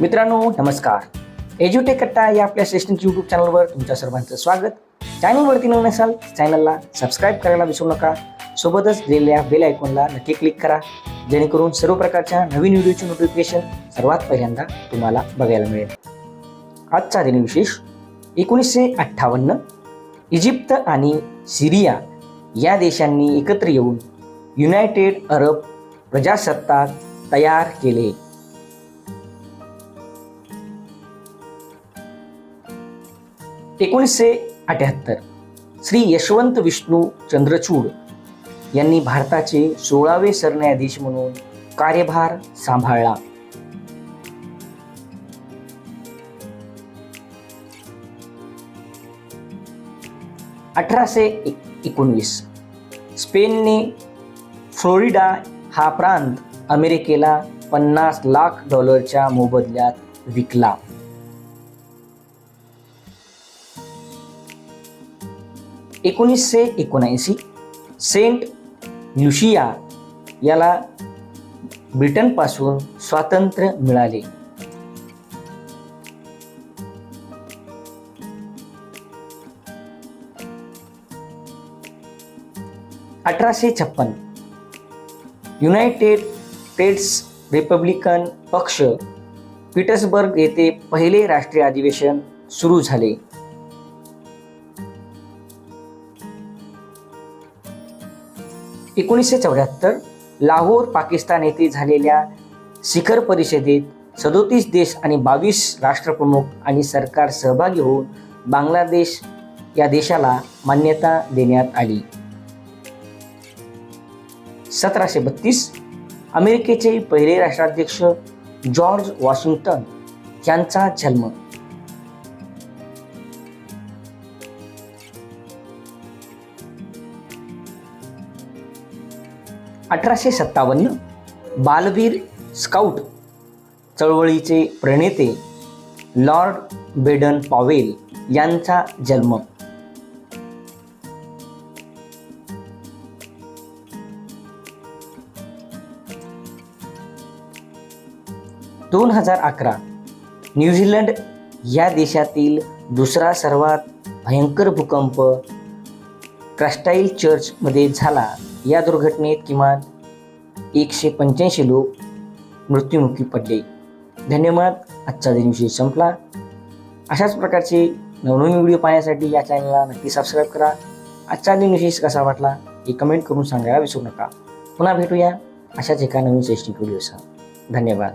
मित्रांनो नमस्कार. एज्युटेक कट्टा या आपल्या श्रेष्ठ यूट्यूब चॅनलवर तुमच्या सर्वांचं स्वागत. चॅनलवरती नवीन असाल चॅनलला सबस्क्राईब करायला विसरू नका. सोबतच दिलेल्या बेल आयकॉनला नक्की क्लिक करा. जेणेकरून सर्व प्रकारच्या नवीन व्हिडिओचे नोटिफिकेशन सर्वात पहिल्यांदा तुम्हाला बघायला मिळेल. आजचा दिनविशेष एकोणीसशे अठ्ठावन्न इजिप्त आणि सिरिया या देशांनी एकत्र येऊन युनायटेड अरब प्रजासत्ताक तयार केले. एकोणीसशे अठ्याहत्तर. श्री यशवंत विष्णू चंद्रचूड यांनी भारताचे सोळावे सरन्यायाधीश म्हणून कार्यभार सांभाळला. अठराशे एकोणवीस. स्पेनने फ्लोरिडा हा प्रांत अमेरिकेला पन्नास लाख डॉलरच्या मोबदल्यात विकला. एकोणीसशे एकोणऐंशी सेंट ल्युशिया याला ब्रिटनपासून स्वातंत्र्य मिळाले. अठराशे छप्पन युनायटेड स्टेट्स रिपब्लिकन पक्ष पीटर्सबर्ग येथे पहिले राष्ट्रीय अधिवेशन सुरू झाले. एकोणीसशे चौऱ्याहत्तर लाहोर पाकिस्तान येथे झालेल्या शिखर परिषदेत सदोतीस देश आणि बावीस राष्ट्रप्रमुख आणि सरकार सहभागी होऊन बांगलादेश या देशाला मान्यता देण्यात आली. सतराशे बत्तीस अमेरिकेचे पहिले राष्ट्राध्यक्ष जॉर्ज वॉशिंग्टन यांचा जन्म अठराशे सत्तावन्न बालवीर स्काउट चळवळीचे प्रणेते लॉर्ड बेडन पॉवेल यांचा जन्म. दोन हजार अकरा न्यूझीलंड या देशातील दुसरा सर्वात भयंकर भूकंप क्रस्टाईल चर्चमध्ये झाला. या दुर्घटनेत किमान एकशे पंच्याऐंशी लोक मृत्युमुखी पडले. धन्यवाद आजचा दिनविषयी संपला. अशाच प्रकारचे नवनवीन व्हिडिओ पाहण्यासाठी या चॅनलला नक्की सबस्क्राईब करा. आजचा दिनविशेष कसा वाटला हे कमेंट करून सांगायला विसरू नका. पुन्हा भेटूया अशाच एका नवीन शैक्षणिक व्हिडिओसह धन्यवाद.